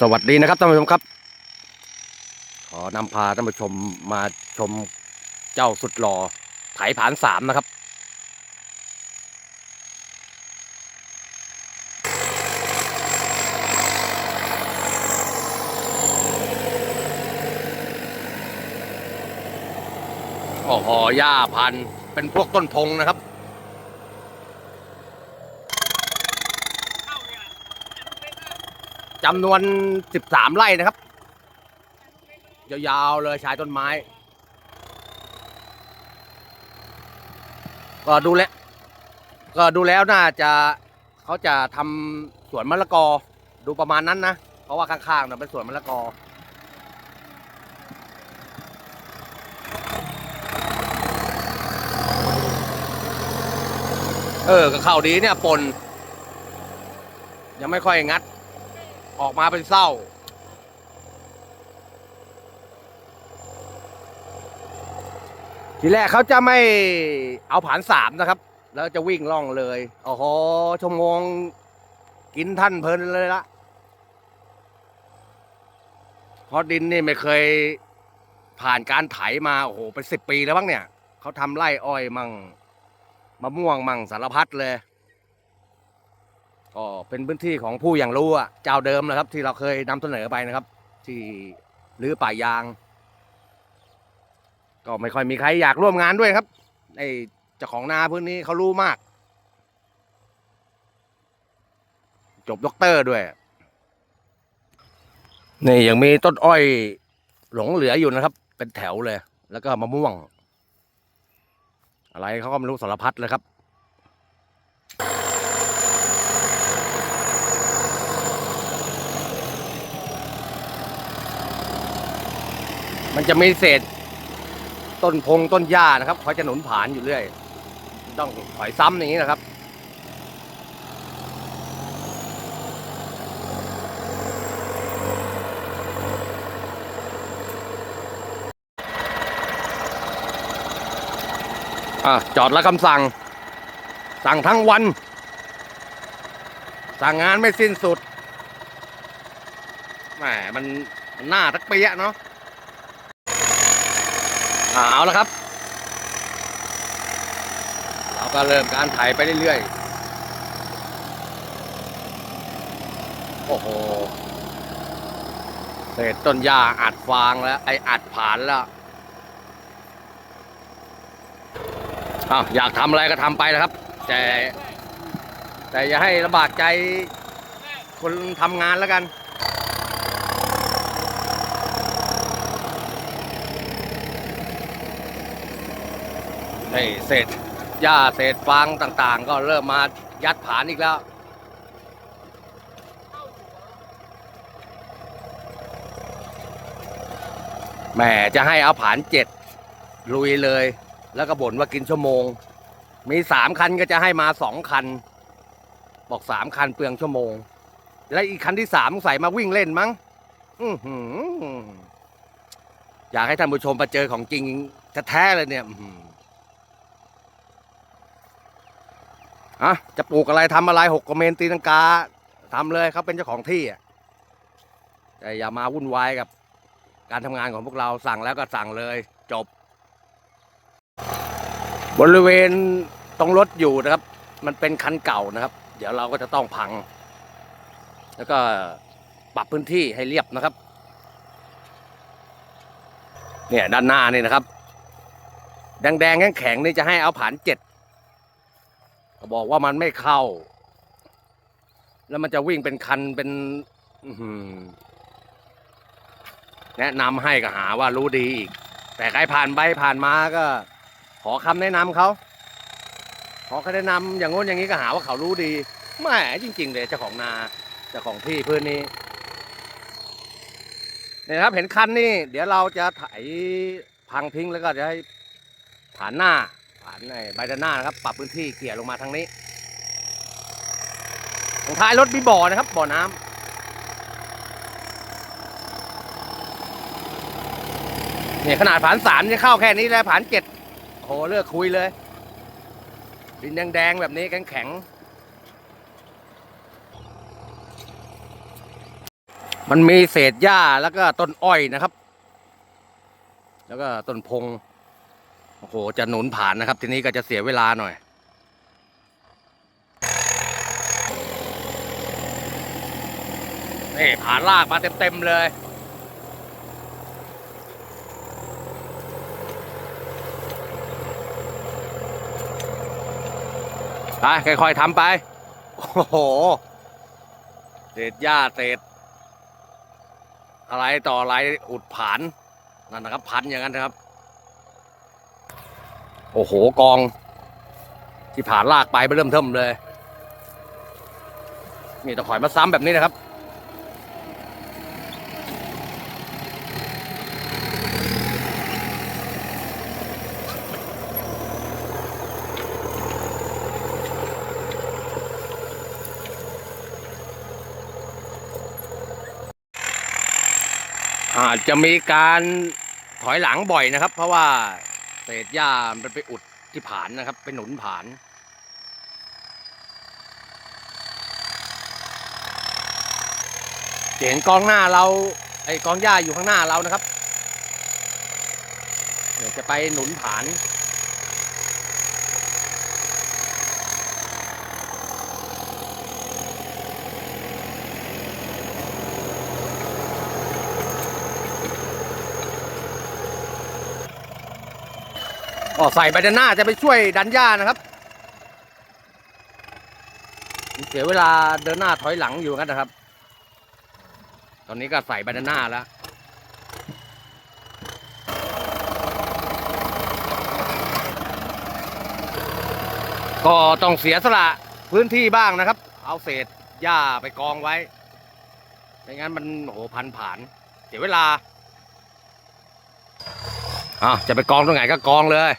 สวัสดีนะครับท่านผู้ชมครับ ขอนำพาท่านผู้ชมมาชมเจ้าสุดหล่อไถผานสามนะครับ โอ้โหหญ้าพันเป็นพวกต้นพงนะครับ จำนวน 13 ไร่นะครับ ยาวๆเลยชายต้นไม้ ก็ดูแลก็ดูแล้วน่าจะเขาจะทำสวนมะละกอดูประมาณนั้นนะ เพราะว่าข้างๆน่ะเป็นสวนมะละกอเออก็เข้าดีเนี่ยปน ยังไม่ค่อยงัด ออกมาเป็นเศร้า ทีแรกเขาจะไม่เอาผ่านสามนะครับ แล้วจะวิ่งล่องเลยโอ้โหชั่วโมงกินท่านเพลินเลยละเพราะดินนี่ไม่เคยผ่านการไถมาโอ้โหเป็นสิบปีแล้วบ้างเนี่ยเขาทำไร่อ้อยมั่งมะม่วงมั่งสารพัดเลย ก็เป็นพื้นที่ของผู้อย่างรู้อะเจ้าเดิมนะครับ ที่เราเคยนำเสนอไปนะครับ ที่รื้อป่ายาง ก็ไม่ค่อยมีใครอยากร่วมงานด้วยครับไอ้เจ้าของนาพื้นนี้เขารู้มาก จบด็อกเตอร์ด้วยนี่ยังมีต้นอ้อยหลงเหลืออยู่นะครับ เป็นแถวเลย แล้วก็มะม่วง อะไรเขาก็ไม่รู้สารพัดเลยครับ มันจะมีเศษ ต้นพงต้นหญ้านะครับเขาจะหนุนผานอยู่เรื่อย ต้องถอยซ้ำอย่างนี้นะครับอะจอดแล้วคำสั่ง สั่งทั้งวัน สั่งงานไม่สิ้นสุดแหมมันมันหน้าทักเปียะเนาะ เอาแล้วครับ เราก็เริ่มการไถไปเรื่อยๆ โอ้โหเศษต้นหญ้าอัดฟางแล้ว ไออัดผานแล้วอาอยากทำอะไรก็ทำไปนะครับ แต่ แต่อย่าให้ลำบากใจคนทำงานแล้วกัน นี่เศษหญ้าเศษฟางต่างๆ ก็เริ่มมายัดผานอีกแล้ว แหมจะให้เอาผานเจ็ดลุยเลย แล้วก็บ่นว่ากินชั่วโมง มีสามคันก็จะให้มาสองคัน บอกสามคันเปลืองชั่วโมง และอีกคันที่สามใส่มาวิ่งเล่นมั้งอือหืออยากให้ท่านผู้ชมมาเจอของจริงแท้ๆเลยเนี่ย อะจะปลูกอะไรทำอะไรหกกระเมนตีนังกาทำเลยเขาเป็นเจ้าของที่อะแต่อย่ามาวุ่นวายกับการทำงานของพวกเราสั่งแล้วก็สั่งเลยจบ บริเวณตรงรถอยู่นะครับ มันเป็นคันเก่านะครับ เดี๋ยวเราก็จะต้องพัง แล้วก็ปรับพื้นที่ให้เรียบนะครับ เนี่ยด้านหน้านี่นะครับ แดงๆแข็งๆนี่จะให้เอาผานเจ็ด ก็บอกว่ามันไม่เข้า แล้วมันจะวิ่งเป็นคันเป็นแนะนำให้ก็หาว่ารู้ดีอีก แต่ใครผ่านไปผ่านมาก็ ขอคำแนะนำเขา ขอคำแนะนำอย่างงู้นอย่างนี้ก็หาว่าเขารู้ดีแหม่จริง ๆ เลยเจ้าของนาเจ้าของที่พื้นนี้เนี่ยนะครับเห็นคันนี่เดี๋ยวเราจะไถพังทิ้งแล้วก็จะให้ผ่านหน้า ผ่านในใบด้านหน้านะครับ ปรับพื้นที่เกี่ยลงมาทางนี้ทางท้ายรถมีบ่อนะครับ บ่อน้ำเนี่ยขนาดผ่านสามจะเข้าแค่นี้แล้วผ่านเจ็ดโอ้โหเลือกคุยเลย ดินแดงๆแบบนี้แข็งแข็งมันมีเศษหญ้าแล้วก็ต้นอ้อยนะครับ แล้วก็ต้นพง โอ้โห จะหนุนผ่านนะครับ ทีนี้ก็จะเสียเวลาหน่อยนี่ผ่านลากมาเต็ม ๆ เลย ไป ค่อยๆทำไป โอ้โห เศษหญ้าเศษอะไรต่ออะไรอุดผานนั่นนะครับ พันอย่างนั้นนะครับ โอ้โหกอง ที่ผ่านลากไปไปเริ่มเทิมเลย นี่ตะขอยมาซ้ำแบบนี้นะครับ อาจจะมีการถอยหลังบ่อยนะครับ เพราะว่า ษหญ้ามันไปอุดที่ผานนะครับ ไปหนุนผานเห็นกองหน้าเราไอ้กองหญ้าอยู่ข้างหน้าเรานะครับเดี๋ยวจะไปหนุนผาน อ๋อใส่ใบด้านหน้าจะไปช่วยดันหญ้านะครับ เสียเวลาเดินหน้าถอยหลังอยู่กันนะครับ ตอนนี้ก็ใส่ใบด้านหน้าแล้วก็ต้องเสียสละพื้นที่บ้างนะครับ เอาเศษหญ้าไปกองไว้ไม่งั้นมันโอ้โหพันผ่าน เสียเวลา อะจะไปกองตรงไหนก็กองเลย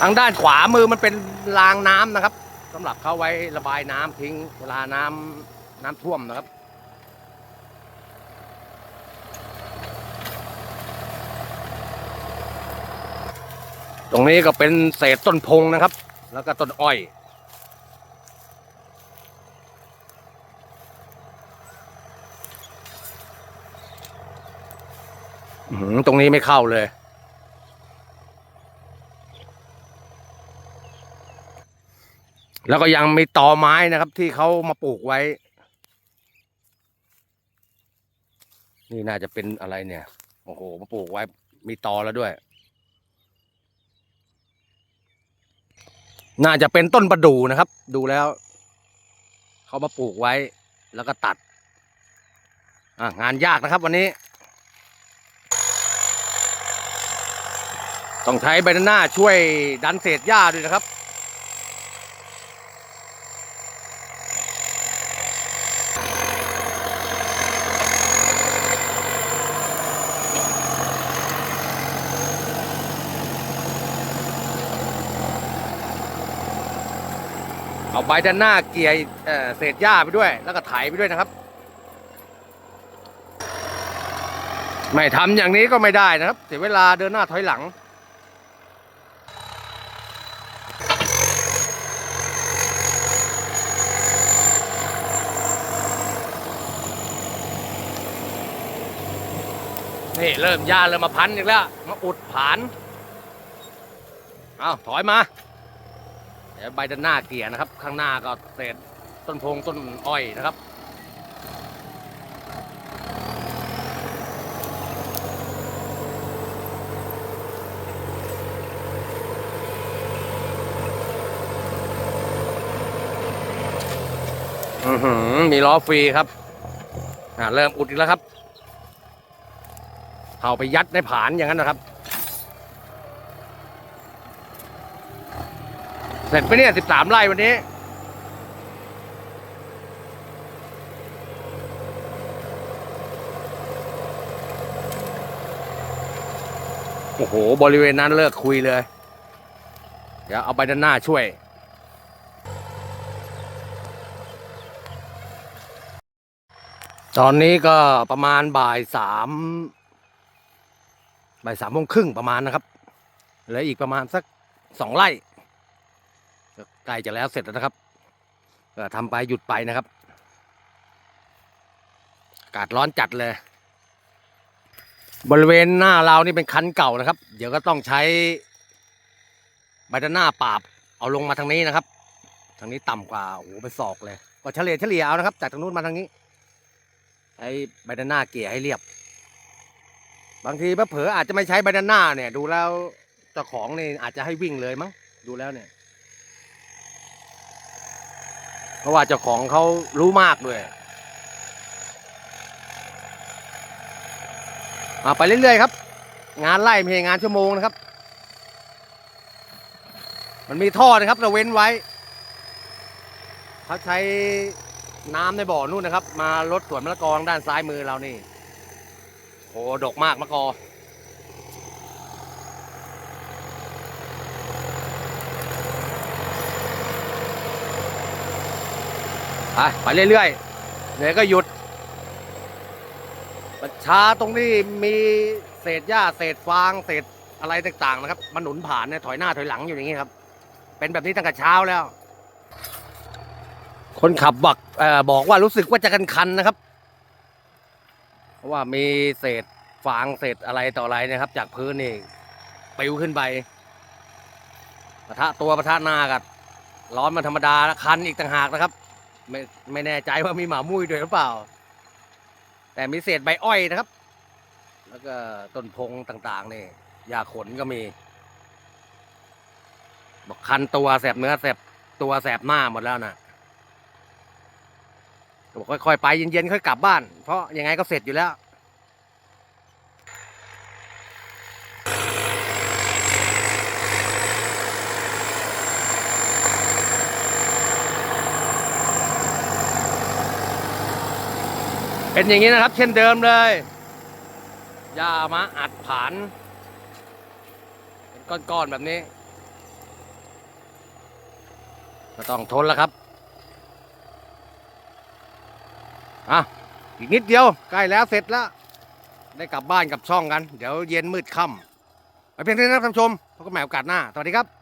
ทางด้านขวามือมันเป็นรางน้ำนะครับสำหรับเขาไว้ระบายน้ำทิ้งเวลาน้ำน้ำท่วมนะครับตรงนี้ก็เป็นเศษต้นพงนะครับ แล้วก็ต้นอ้อย อื้อหือ ตรงนี้ไม่เข้าเลย แล้วก็ยังมีตอไม้นะครับ ที่เขามาปลูกไว้ นี่น่าจะเป็นอะไรเนี่ย โอ้โห มาปลูกไว้ มีตอแล้วด้วย น่าจะเป็นต้นประดู่นะครับ ดูแล้ว เขามาปลูกไว้ แล้วก็ตัด อะ งานยากนะครับวันนี้ ต้องใช้ใบหน้าช่วยดันเศษหญ้าด้วยนะครับ เอาใบด้านหน้าเกี่ยเอ่อเศษหญ้าไปด้วย แล้วก็ไถไปด้วยนะครับ ไม่ทำอย่างนี้ก็ไม่ได้นะครับ เสียเวลาเดินหน้าถอยหลัง นี่เริ่มหญ้าเริ่มมาพันอีกแล้ว มาอุดผาน เอาถอยมา เดี๋ยวใบด้านหน้าเกลี่ยนะครับ ข้างหน้าก็เศษต้นพงต้นอ้อยนะครับอือหือมีล้อฟรีครับอ่าเริ่มอุดอีกแล้วครับ เอาไปยัดในผานอย่างนั้นนะครับ เสร็จไปเนี่ยสิบสามไร่วันนี้ โอ้โห บริเวณนั้นเลิกคุยเลย เดี๋ยวเอาไปด้านหน้าช่วยตอนนี้ก็ประมาณบ่ายสาม บ่ายสามโมงครึ่งประมาณนะครับเหลืออีกประมาณสักสองไร่ก็ใกล้จะแล้วเสร็จแล้วนะครับก็ทำไปหยุดไปนะครับอากาศร้อนจัดเลย บริเวณหน้าเรานี่เป็นคันเก่านะครับ เดี๋ยวก็ต้องใช้ใบด้านหน้าปราบเอาลงมาทางนี้นะครับ ทางนี้ต่ำกว่าโอ้โหไปศอกเลย ก็เฉลี่ยเฉลี่ยเอานะครับ จากทางนู้นมาทางนี้ใช้ใบด้านหน้าเกี่ยให้เรียบ บางทีเผลออาจจะไม่ใช้ใบด้านหน้าเนี่ย ดูแล้วเจ้าของนี่อาจจะให้วิ่งเลยมั้งดูแล้วเนี่ย เพราะว่าเจ้าของเขารู้มากด้วยอาไปเรื่อยๆครับ งานไล่ไม่ใช่งานชั่วโมงนะครับ มันมีท่อนะครับเราเว้นไว้เขาใช้น้ำในบ่อนู่นนะครับ มาลดสวนมะละกอทางด้านซ้ายมือเรานี่ โหดกมากมะกอไปไปเรื่อยๆ เหนื่อยก็หยุดปัญชาตรงนี้มีเศษหญ้าเศษฟางเศษอะไรต่างๆนะครับ มันหนุนผ่านเนี่ยถอยหน้าถอยหลังอยู่อย่างนี้ครับ เป็นแบบนี้ตั้งแต่เช้าแล้ว คนขับบอกบอกว่ารู้สึกว่าจะคันๆนะครับ เพราะว่ามีเศษฟางเศษอะไรต่ออะไรนะครับ จากพื้นนี่ปิวขึ้นไปปะทะตัวปะทะหน้ากับร้อนมันธรรมดาแล้วคันอีกต่างหากนะครับ ไม่ไม่แน่ใจว่ามีหมามุ้ยด้วยหรือเปล่า แต่มีเศษใบอ้อยนะครับ แล้วก็ต้นพงต่างๆนี่ยาขนก็มี บอกคันตัวแสบเนื้อแสบตัวแสบหน้าหมดแล้วนะ บอกค่อยๆไปเย็นๆค่อยกลับบ้าน เพราะยังไงก็เสร็จอยู่แล้วเป็นอย่างนี้นะครับ เช่นเดิมเลยยามาอัดผานเป็นก้อนๆแบบนี้ ก็ต้องทนแล้วครับ อะอีกนิดเดียวใกล้แล้วเสร็จแล้ว ได้กลับบ้านกับช่องกัน เดี๋ยวเย็นมืดค่ำไปเพียงเท่านี้นะครับท่านผู้ชมพบกันใหม่โอกาสหน้า สวัสดีครับ